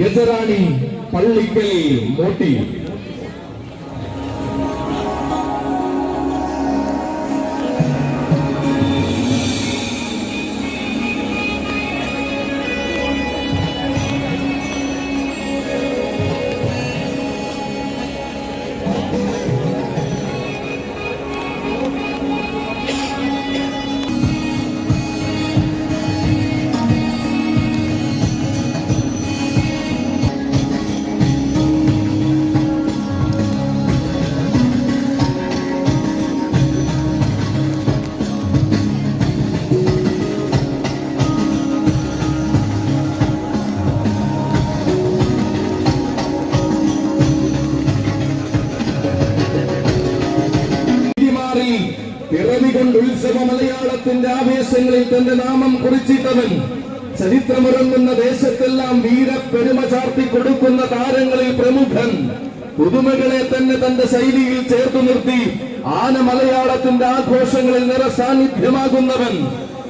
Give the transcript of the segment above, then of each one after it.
ഗജറാണി പള്ളിക്കൽ മോട്ടി ആവേശങ്ങളിൽ തന്റെ നാമം കുറിച്ചിട്ടവൻ ചരിത്രമുറങ്ങുന്ന ദേശത്തെല്ലാം വീരപ്പെരുമ ചാർത്തി കൊടുക്കുന്ന താരങ്ങളിൽ പ്രമുഖൻ പുതുമകളെ തന്നെ തന്റെ ശൈലിയിൽ ചേർത്തു നിർത്തി ആന മലയാളത്തിന്റെ ആഘോഷങ്ങളിൽ നിറ സാന്നിധ്യമാകുന്നവൻ.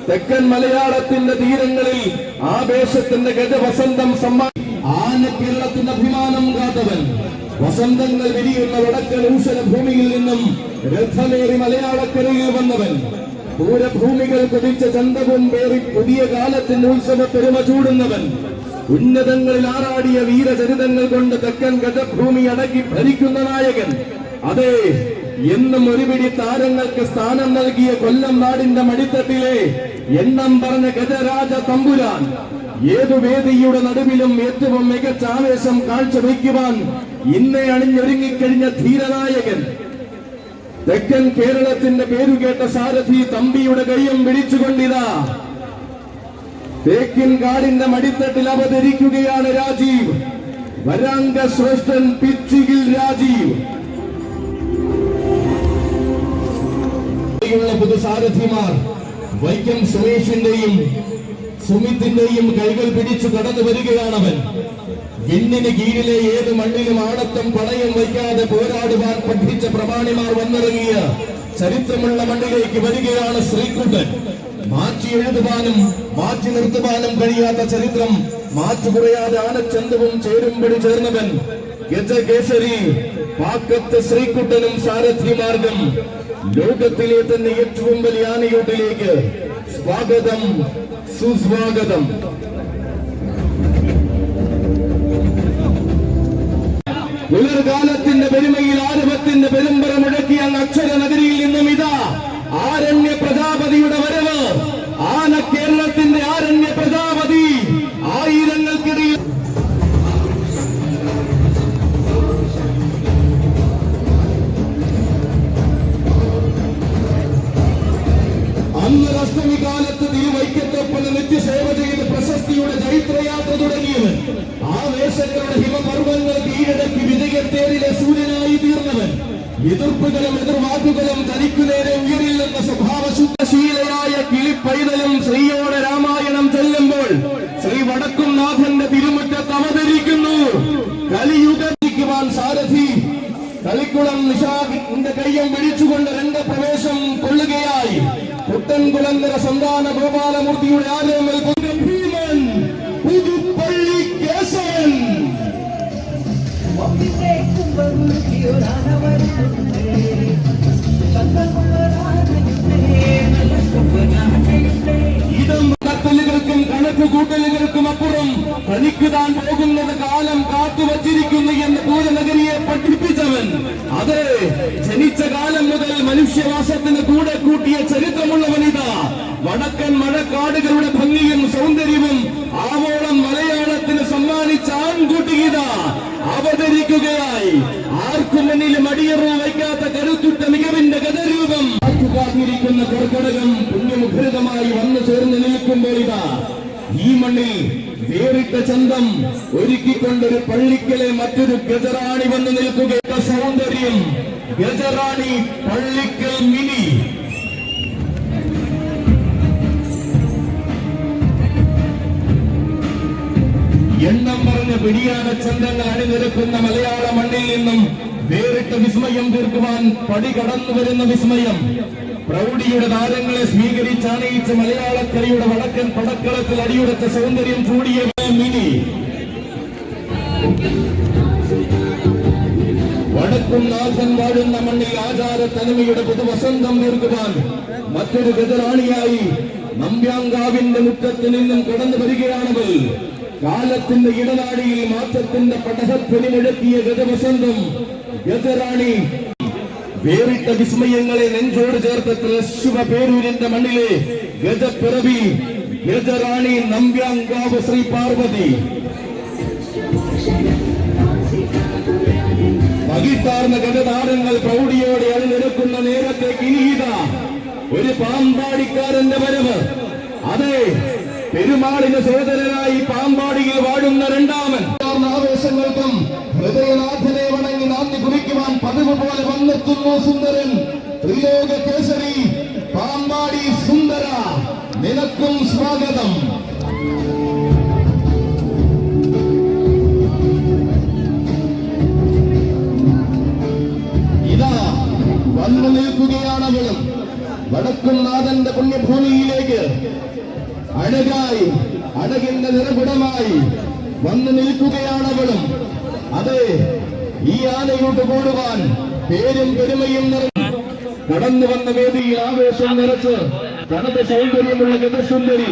തെക്കൻ മലയാളത്തിന്റെ തീരങ്ങളിൽ ആവേശത്തിന്റെ ഗജവസന്തം സമ്മാനി ആന കേരളത്തിന്റെ അഭിമാനം കാത്തവൻ. വസന്തങ്ങൾ വിരിയുന്ന വടക്കൻ ഊഷര ഭൂമിയിൽ നിന്നും രഥമേറി മലയാളക്കരയിൽ വന്നവൻ. പൂരഭൂമികൾ കുതിച്ച ചന്തവും പേറി പുതിയ കാലത്തിന്റെ ഉത്സവ പെരുമ ചൂടുന്നവൻ. ഉന്നതങ്ങളിൽ ആറാടിയ വീരചരിതങ്ങൾ കൊണ്ട് തെക്കൻ ഗജഭൂമി അടക്കി ഭരിക്കുന്ന നായകൻ. അതെ എന്നും ഒരുപിടി താരങ്ങൾക്ക് സ്ഥാനം നൽകിയ കൊല്ലം നാടിന്റെ മടിത്തട്ടിലെ എണ്ണം പറഞ്ഞ ഗജരാജ തമ്പുരാൻ. ഏതു വേദിയുടെ നടുവിലും ഏറ്റവും മികച്ച ആവേശം കാഴ്ചവെക്കുവാൻ ഇന്നേ അണിഞ്ഞൊരുങ്ങിക്കഴിഞ്ഞ ധീരനായകൻ. തെക്കൻ കേരളത്തിന്റെ പേരുകേട്ട സാരഥി തമ്പിയുടെ കൈയും പിടിച്ചുകൊണ്ടിതാ തേക്കിൻ കാടിന്റെ മടിത്തട്ടിൽ അവതരിക്കുകയാണ് രാജീവ്. വരാംഗ ശ്രേഷ്ഠൻ പിച്ചുകിൽ രാജീവ്. പുതുസാരഥിമാർ വൈക്കം സുമേഷിന്റെയും സുമിത്തിന്റെയും കൈകൾ പിടിച്ചു കടന്നു വരികയാണവൻ വിണ്ണിന് കീഴിലെ ഏത് മണ്ണിലും ആണത്തും പണയം വയ്ക്കാതെ പോരാടുവാൻ പഠിച്ച പ്രമാണിമാർ വന്നിറങ്ങിയ ചരിത്രമുള്ള മണ്ണിലേക്ക് വരികയാണ് ശ്രീകുട്ടൻ മാറ്റി എഴുതുവാനും മാറ്റി നിർത്തുവാനും കഴിയാത്ത ചരിത്രം മാറ്റു കുറയാതെ ആനച്ചന്തവും ചേരുംപടി ചേർന്നവൻ ഗജകേസരി. പാക്കത്ത് ശ്രീകുട്ടനും സാരഥി മാർഗം ലോകത്തിലെ തന്നെ ഏറ്റവും വലിയ ആനയൂട്ടിലേക്ക് സ്വാഗതം സുസ്വാഗതം. പുലർകാലത്തിന്റെ പെരുമയിൽ ആരവത്തിന്റെ പെരുമ്പറ മുഴക്കിയ അക്ഷര നഗരിയിൽ നിന്നും ഇതാ ആരണ്യ പ്രജാപതിയുടെ വരവ്. ആന കേരളത്തിന്റെ നിഷാഖിന്റെ കയ്യം പിടിച്ചുകൊണ്ട് രംഗപ്രവേശം കൊള്ളുകയായി. പുത്തൻകുളങ്ങര സന്താന ഗോപാലമൂർത്തിയുടെ ആലയങ്ങൾ ഭീമൻ പുതുപ്പള്ളി കേശവൻ. ഇടം കത്തലുകൾക്കും കണക്ക് കൂട്ടലുകൾക്കും അപ്പുറം തനിക്കുതാൻ പോകുന്നത് കാലം കാത്തുവച്ചിരിക്കുന്നു എന്ന് പൂരനഗരിയെ പഠിപ്പിച്ചവൻ അതെ ജനിച്ച കാലം മുതൽ മനുഷ്യവാസത്തിന് കൂടെ കൂട്ടിയ ചരിത്രമുള്ള വനിത വടക്കൻ മഴക്കാടുകളുടെ ഭംഗിയും സൗന്ദര്യവും ആവോളം മലയാളത്തിന് സമ്മാനിച്ച ആൺകുട്ടിയിത അവതരിക്കുകയായി. ആർക്കും മുന്നിൽ മടിയറോ വയ്ക്കാത്ത കരുത്തുറ്റ മികവിന്റെ ഗതരൂപം കാത്തിരിക്കുന്ന കർക്കടകം പുണ്യമുഖരിതമായി വന്നു ചേർന്ന് നിൽക്കുമ്പോൾ ഇതാ. ഈ മണ്ണിൽ വേറിട്ട ചന്തം ഒരുക്കിക്കൊണ്ടൊരു പള്ളിക്കലെ മറ്റൊരു ഗജറാണി വന്നു നിൽക്കുക സൗന്ദര്യം ഗജറാണി പള്ളിക്കൽ മിനി. എണ്ണം പറഞ്ഞ പിടിയാന ചന്തങ്ങൾ അണിനിരക്കുന്ന മലയാള മണ്ണിൽ നിന്നും വേറിട്ട വിസ്മയം തീർക്കുവാൻ പടി കടന്നു വരുന്ന വിസ്മയം. പ്രൗഢിയുടെ താരങ്ങളെ സ്വീകരിച്ചാണയിച്ച മലയാളക്കരയുടെ വടക്കൻ പടക്കളത്തിൽ അടിയുറച്ച സൗന്ദര്യം ചൂടിയ മിനി. വാഴുന്ന മണ്ണിൽ ആചാര തനിമയുടെ പുതുവസന്തം നീർക്കുവാൻ മറ്റൊരു ഗതരാണിയായി നമ്പ്യാങ്കാവിന്റെ മുറ്റത്ത് നിന്നും കടന്നു വരികയാണവൾ കാലത്തിന്റെ ഇടനാടിയിൽ മാറ്റത്തിന്റെ പടഹധ്വനി മുഴക്കിയ ഗജവസന്തം ഗജറാണി വേറിട്ട വിസ്മയങ്ങളെ നെഞ്ചോട് ചേർത്ത ത്രശുവ പേരൂരിന്റെ മണ്ണിലെ ഗജപ്പിറവി ഗജറാണി നമ്പ്യാങ്കാവ് ശ്രീ പാർവതി പകിട്ടാർന്ന ഗജതാരങ്ങൾ പ്രൗഢിയോടെ അണിനിരക്കുന്ന നേരത്തെ കിരീത ഒരു പാമ്പാടിക്കാരന്റെ വരവ്. അതെ പെരുമാളിന് സഹോദരനായി പാമ്പാടിയിൽ വാഴുന്ന രണ്ടാമൻ. ആവേശങ്ങൾക്കും ഹൃദയനാഥനെ വണങ്ങി നാന്ദി കുറിക്കുവാൻ പതിവ് പോലെ വന്നെത്തുന്നു സുന്ദരൻ. ത്രിലോക കേസരി പാമ്പാടി സുന്ദര നിനക്കും സ്വാഗതം. വന്നു നിൽക്കുകയാണവളും വടക്കും നാഥന്റെ പുണ്യഭൂമിയിലേക്ക് അഴകായി അഴകിന്റെ നിറകുടമായി വന്നു നിൽക്കുകയാണ് അവളും. അതെ ഈ ആനയോട്ട് കൂടുവാൻ പേരും പെരുമയും നിറഞ്ഞു കടന്നു വന്ന വേദിയിൽ ആവേശം നിറച്ച് തനത് സൗന്ദര്യമുള്ള ഗതസുന്ദരി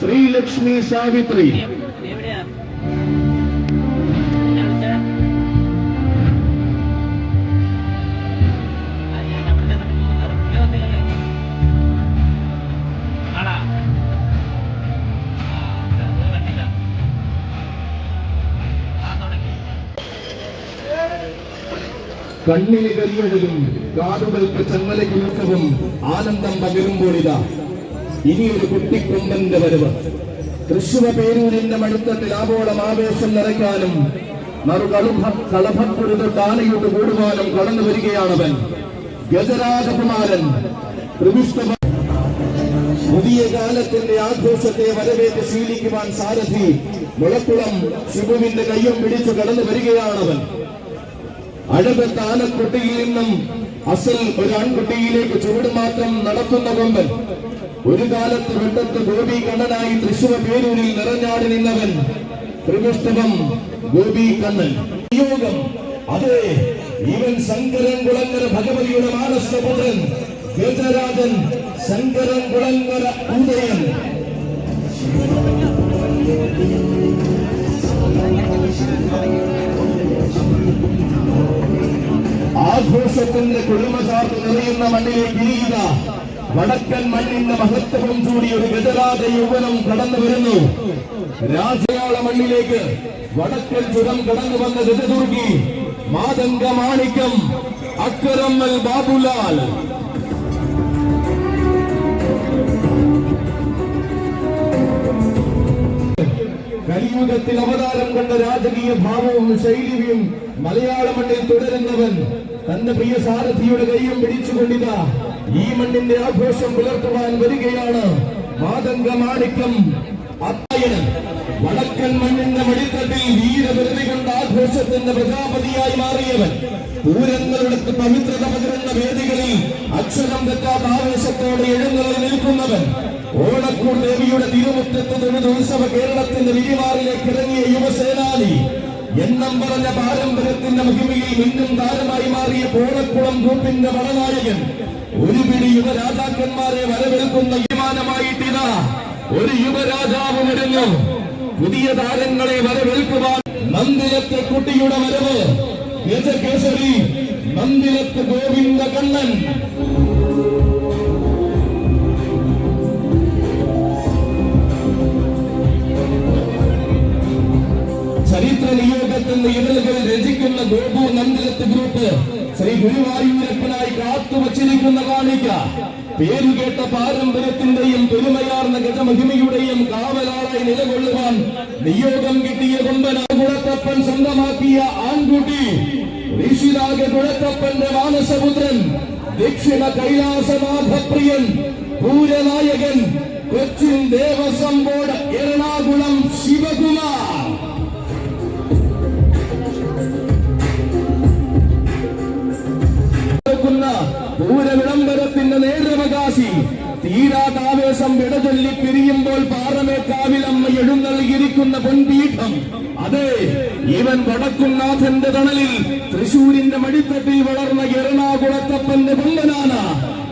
ശ്രീലക്ഷ്മി സാവിത്രി കണ്ണിന് കരിയഴലും കാടുകൾക്ക് ചങ്ങലകിലുക്കവും ആനന്ദം പകരുമ്പോഴിതാ. ഇനിയൊരു കുട്ടിക്കൊമ്പന്റെ വരവ്. തൃശുവ പേരൂരിന്റെ മടുത്തത്തിൽ ആവോളം ആവേശം നിറയ്ക്കാനും മറുകളുഭ കളഭക്കുരുത് താനയോട് കൂടുവാനും കടന്നു വരികയാണവൻ. ഗജരാജകുമാരൻ പുതിയ കാലത്തിന്റെ ആഘോഷത്തെ വരവേറ്റ് ശീലിക്കുവാൻ സാരഥി മുളക്കുളം ശിവുവിന്റെ കയ്യും പിടിച്ചു കടന്നു വരികയാണവൻ. അഴകത്ത് താലക്കുട്ടിയിൽ നിന്നും അസൽ ഒരു ആൺകുട്ടിയിലേക്ക് ചുവട് മാത്രം നടത്തുന്ന കൊമ്പൻ. ഒരു കാലത്ത് വെട്ടത്ത് ഗോപി കണ്ണനായി തൃശൂർ പേരൂരിൽ നിറഞ്ഞാടി നിന്നവൻ ത്രിപുഷ്ടവം ഗോപി കണ്ണൻ. യോഗം അതെ ഇവൻ ശങ്കരൻ കുളങ്ങര ഭഗവതിയുടെ മാനസപുത്രൻ ഗജരാജൻ ശങ്കരൻ കുളങ്ങര ഉദയൻ. ആഘോഷത്തിന്റെ കുടുംബചാർത്ത് നിറയുന്ന മണ്ണിലേക്ക് ഗിരീത വടക്കൻ മണ്ണിന്റെ മഹത്വം ചൂടി ഒരു ഗജരാജ യൗവനം കടന്നു വരുന്നു. രാജയാള മണ്ണിലേക്ക് വടക്കൻ ചുരം കടന്നു വന്ന ഗജദുർഗി മാതംഗ മാണിക്യം അക്കരമ്മൽ ബാബുലാൽ. കലിയുഗത്തിൽ അവതാരം കൊണ്ട രാജകീയ ഭാവവും ശൈലിയും മലയാള മണ്ണിൽ തുടരുന്നവൻ തന്റെ പ്രിയ സാരഥിയുടെ കൈയും പിടിച്ചുകൊണ്ടിതാ. ഈ മണ്ണിന്റെ ആഘോഷം പുലർത്തുവാൻ വരികയാണ് മാതംഗ മാണിക്യം അത്തായനൻ വടക്കൻ മണ്ണിന്റെ മടിത്തട്ടിൽ വീരവൃതി കൊണ്ട് ആഘോഷത്തിന്റെ പ്രജാപതിയായി മാറിയവൻ. പൂരങ്ങളുടെ പവിത്രത പകരുന്ന വേദികളിൽ അക്ഷരം തെറ്റാത്ത ആവേശത്തോടെ എഴുന്നള്ളി നിൽക്കുന്നവൻ. ഓണക്കൂർ ദേവിയുടെ തിരുമുറ്റത്ത് തൊഴുത് ഉത്സവ കേരളത്തിന്റെ വിരിമാറിലേക്ക് ഇറങ്ങിയ യുവസേനാനി എണ്ണം പറഞ്ഞ പാരമ്പര്യത്തിന്റെ മഹിമയിൽ മിന്നും താരമായി മാറിയ പോണക്കുളം ഗ്രൂപ്പിന്റെ വളനായകൻ ഒരു പിടി യുവരാജാക്കന്മാരെ വരവേൽക്കുന്ന യുമാനമായിട്ടിതാ ഒരു യുവരാജാവ് വരുന്നു പുതിയ താരങ്ങളെ വരവേൽക്കുവാൻ നന്ദിലത്തെ കുട്ടിയുടെ വരവ് കേസരി നന്ദിലത്ത് ഗോവിന്ദ കണ്ണൻ ഗ്രൂപ്പ് ശ്രീ ഗുരുവായൂരപ്പനായി കാത്തുവച്ചിരിക്കുന്ന കാണിക്ക പേരുകേട്ട പാരമ്പര്യത്തിന്റെയും പെരുമയാർന്ന ഗജമഹിമയുടെയും കാവലാളായി നിലകൊള്ളുവാൻ നിയോഗം കിട്ടിയ കൊമ്പന കുളത്തപ്പൻ സ്വന്തമാക്കിയ ആൺകുട്ടി. ഋഷിരാഗ കുളത്തപ്പന്റെ മാനസപുത്രൻ ദക്ഷിണ കൈലാസനാഥപ്രിയൻ പൂരനായകൻ കൊച്ചിൻ ദേവസ്വം ബോർഡ് എറണാകുളം ശിവകുമാർ. തീരാതാവേശം വിടചൊല്ലി പിരിയുമ്പോൾ പാറമേക്കാവിലമ്മ എഴുന്നള്ളിയിരിക്കുന്ന പൊൻപീഠം അതെ ഇവൻ വടക്കുംനാഥന്റെ തണലിൽ തൃശൂരിന്റെ മടിത്തട്ടിൽ വളർന്ന എറണാകുളത്തപ്പന്റെ കൊമ്പനാണ്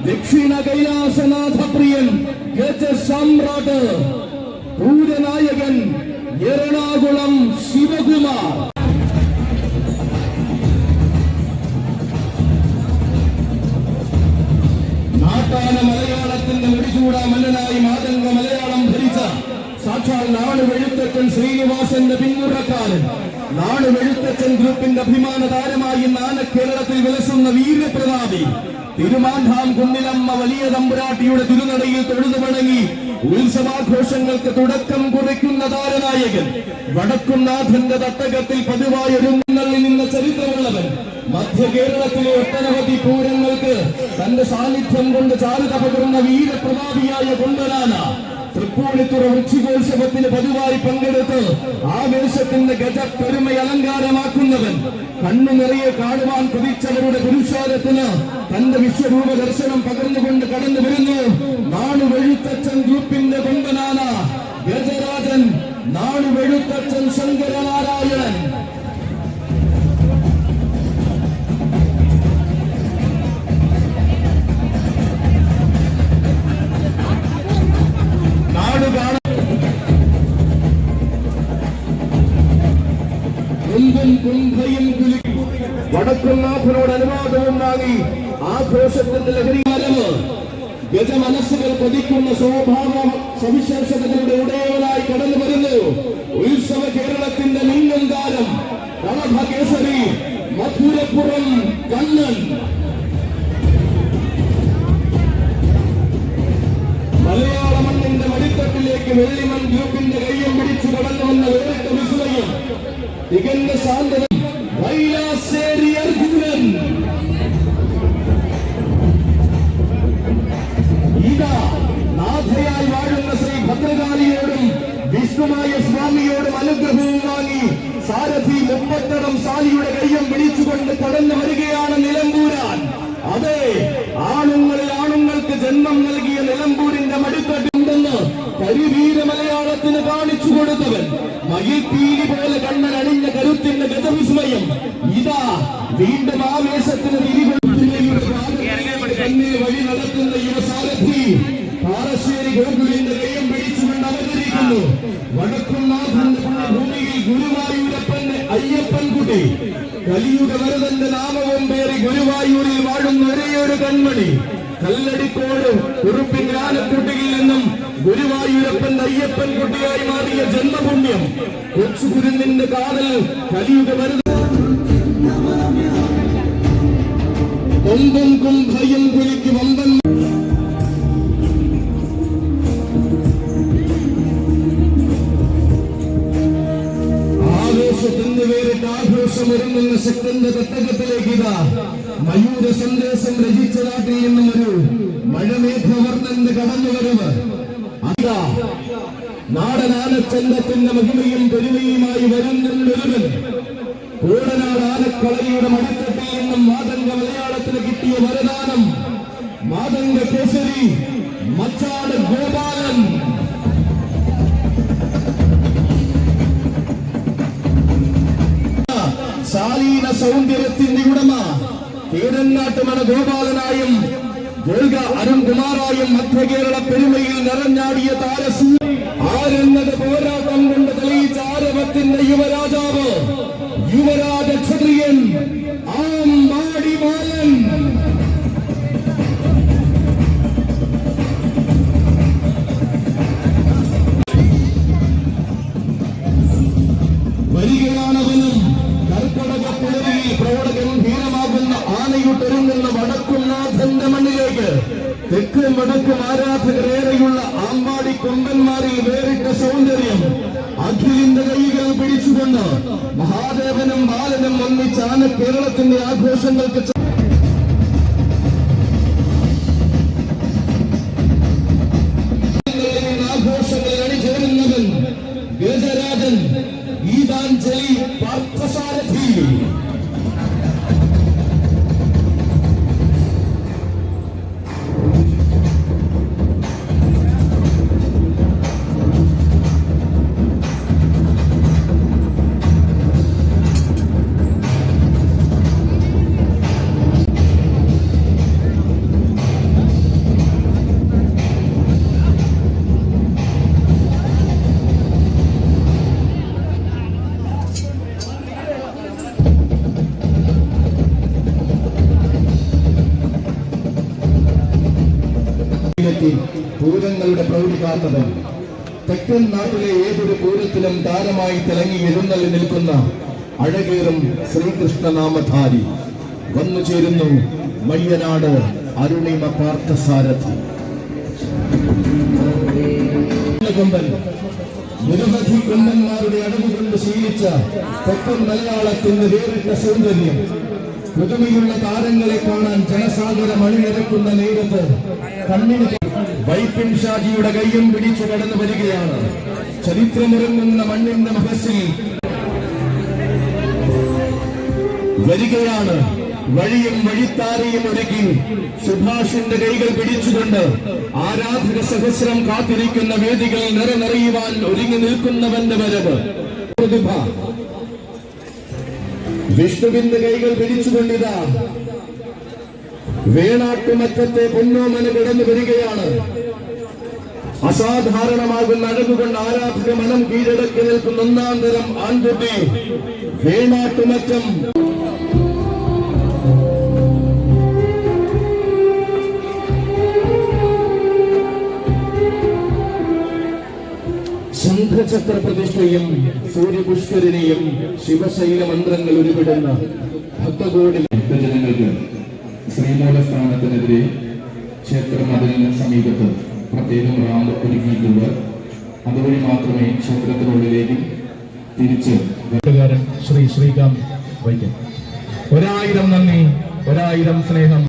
ദക്ഷിണ കൈലാസനാഥ പ്രിയൻ ഗജ സാമ്രാട്ട് പൂരനായകൻ എറണാകുളം ശിവകുമാർ നാട്ടാന മലയാളത്തിന്റെ മുടിചൂട മന്നനായി മാതംഗ മലയാളം ഭരിച്ച സാക്ഷാൽ നാട് വെഴുത്തച്ഛൻ ശ്രീനിവാസന്റെ പിന്മുറക്കാരൻ. നാട് വെഴുത്തച്ഛൻ ഗ്രൂപ്പിന്റെ അഭിമാന താരമായി നാന കേരളത്തിൽ വിലസുന്ന വീരപ്രതാപി. തിരുമാന്ധാം കുന്നിലമ്മ വലിയ തമ്പുരാട്ടിയുടെ തിരുനടയിൽ തൊഴുതു വണങ്ങി. ഉത്സവാഘോഷങ്ങൾക്ക് തുടക്കം കുറിക്കുന്ന താരനായകൻ. വടക്കുംനാഥന്റെ തട്ടകത്തിൽ പതിവായ ഒരുങ്ങളിൽ നിന്ന ചരിത്രമുള്ളവൻ. മധ്യ കേരളത്തിലെ ഒട്ടനവധി പൂരങ്ങൾക്ക് തന്റെ സാന്നിധ്യം കൊണ്ട് ചാരുത പകർന്ന വീരപ്രതാപിയായ കൊണ്ടനാന. തൃപ്പൂണിത്തുറ വൃക്ഷികോത്സവത്തിന് പതിവായി പങ്കെടുത്ത് ആവേശത്തിന്റെ ഗജ പെരുമ അലങ്കാരമാക്കുന്നവൻ കണ്ണു നിറയെ കാണുവാൻ കുതിച്ചവരുടെ പുരുഷാരത്തിന് തന്റെ വിശ്വരൂപ ദർശനം പകർന്നുകൊണ്ട് കടന്നു വരുന്നു. നാണു വെഴുത്തച്ഛൻ ഗ്രൂപ്പിന്റെ കൊമ്പനാന ഗജരാജൻ നാണു വെഴുത്തച്ഛൻ ശങ്കരനാരായണൻ. വാങ്ങി ആഘോഷത്തിന്റെ ലഹരികാലമ് ഗജമനസ്സുകൾ കൊതിക്കുന്ന സ്വഭാവ സവിശേഷതകളുടെ ഉടയവനായി കടന്നു വരുന്നു. ഉത്സവ കേരളത്തിന്റെ മിന്നും കളഭകേസരി മധുരപ്പുറം കണ്ണൻ. മലയാള മണ്ണിന്റെ മടിത്തട്ടിലേക്ക് വെള്ളിമൺ ഗ്രൂപ്പിന്റെ കയ്യം പിടിച്ചു കടന്നു വന്ന വേറിട്ട വിസ്മയം. തികഞ്ഞ സാന്ദ്രം വിഷ്ണുമായ സ്വാമിയോടും അനുഗ്രഹവും വാങ്ങി സാരഥി മുപ്പത്തടം സാലിയുടെ കയ്യം പിടിച്ചുകൊണ്ട് കടന്നു വരികയാണ് നിലമ്പൂരാൻ. അതെ ആണുങ്ങളിൽ ആണുങ്ങൾക്ക് ജന്മം നൽകിയ നിലമ്പൂരിന്റെ മടിത്തട്ടുണ്ടെന്ന് കരിവീര മലയാളത്തിന് കാണിച്ചു കൊടുത്തവൻ. മയിൽപ്പീലി പോലെ കണ്ണൻ അണിഞ്ഞ കരുത്തിന്റെ ഗതവിസ്മയം. ഇതാ വീണ്ടും ആവേശത്തിന് തന്നെ വഴി നടത്തുന്ന യുവസാരഥി പാറശ്ശേരി ഗോകുലിന്റെ കയ്യം കലിയുഗ വരദന്റെ നാമവും പേറി ഗുരുവായൂരിൽ വാഴുന്ന ഒരേയൊരു കൺമണി. കല്ലടിക്കോട് ഉറുപ്പിൻ ജ്ഞാനക്കുട്ടിയിൽ നിന്നും ഗുരുവായൂരപ്പൻ അയ്യപ്പൻ കുട്ടിയായി മാറിയ ജന്മപുണ്യം കൊച്ചു കുരുന്നിന്റെ കാതൽ കലിയുഗ വരദ കൊമ്പും കുംഭയും കുലിക്ക് വമ്പൻ ശക്തന്റെ തട്ടകത്തിലേക്ക് ഇതാ. മയൂര സന്ദേശം രചിച്ച നാട്ടിൽ നിന്നും ഒരു മഴമേഘവർണന്റെ കടന്നുവരവ്. അതാ നാടനാനച്ചന്തത്തിന്റെ മഹിമയും പെരുമയുമായി വരുന്നുണ്ടൊരുവൻ. കൂടനാട് ആനക്കളയുടെ മടക്കത്തിൽ നിന്നും മാതംഗ മലയാളത്തിന് കിട്ടിയ വരദാനം. മാതംഗ കേസരി മച്ചാട് ശാലീന സൗന്ദര്യത്തിന്റെ ഉടമ തീരങ്ങാട്ടുമണ ഗോപാലനായും ദുർഗ അരുൺകുമാറായും മധ്യകേരള പെരുമയിൽ നിറഞ്ഞാടിയ താരസൂ ആരെന്നത് പോരാട്ടം കൊണ്ട് തെളിയിച്ച ആരവത്തിന്റെ യുവരാജാവ് യുവരാജ ക്ഷത്രിയൻ വടക്കും ആരാധകരേറെയുള്ള ആമ്പാടി കൊമ്പന്മാരിൽ വേറിട്ട സൗന്ദര്യം അഖിലിന്റെ കൈകൾ പിടിച്ചുകൊണ്ട് മഹാദേവനും ബാലനും ഒന്നിച്ചാണ് കേരളത്തിന്റെ ആഘോഷങ്ങൾക്ക് പൂരങ്ങളുടെ പ്രൗഢി കാത്തത് തെക്കൻ നാട്ടിലെ ഏതൊരു പൂരത്തിലും താരമായി തിളങ്ങി എഴുന്നള്ളി നിൽക്കുന്ന അഴകേറും ശ്രീകൃഷ്ണനാമധാരി. വന്നു ചേരുന്നു മയ്യനാട് അരുണിമ പാർത്ഥസാരഥി നിരവധി കുന്നന്മാരുടെ അടവുകൊണ്ട് ശീലിച്ച തെക്കൻ മലയാളത്തിന് വേറിട്ട സൗന്ദര്യം. പുതുമയുള്ള താരങ്ങളെ കാണാൻ ജനസാഗരം അണിനിരക്കുന്ന നേരത്ത് കണ്ണിന് വൈപ്പിൻ ഷാജിയുടെ കയ്യും പിടിച്ചു കടന്നു വരികയാണ്. ചരിത്രമുറങ്ങുന്ന മണ്ണിന്റെ മഹസിൽ വരികയാണ്. വഴിയും വഴിത്താരയും ഒരുക്കി സുഭാഷിന്റെ കൈകൾ പിടിച്ചുകൊണ്ട് ആരാധക സഹസ്രം കാത്തിരിക്കുന്ന വേദികൾ നിറനിറയുവാൻ ഒരുങ്ങി നിൽക്കുന്നവന്റെ വരവ്. പ്രതിഭ. വിഷ്ണുവിന്റെ കൈകൾ പിടിച്ചുകൊണ്ടിതാ. വേണാട്ടുമറ്റത്തെ പൊന്നോമന കിടന്നു വരികയാണ്. അസാധാരണമാകുന്ന അഴകുകൊണ്ട് ആരാധക മനം കീഴടക്കി നിൽക്കുന്ന ഒന്നാം തരം ആൺകുട്ടി വേണാട്ടുമറ്റം ശംഖചക്ര പ്രതിഷ്ഠയും സൂര്യപുഷ്കരനെയും ശിവശൈല മന്ത്രങ്ങൾ ഉരുവിടുന്ന ഭക്തകോടി ഭക്തജനങ്ങൾക്ക് ശ്രീമൂലസ്ഥാനത്തിനെതിരെ ക്ഷേത്ര മതിലിന് സമീപത്ത് പ്രത്യേകം റാമ്പ് ഒരുക്കിയിട്ടുണ്ട് അതുവഴി മാത്രമേ ക്ഷേത്രത്തിനുള്ളിലേക്ക് തിരിച്ച് ശ്രീ ശ്രീകാന്ത് വൈദ്യം ഒരായിരം നന്ദി ഒരായിരം സ്നേഹം.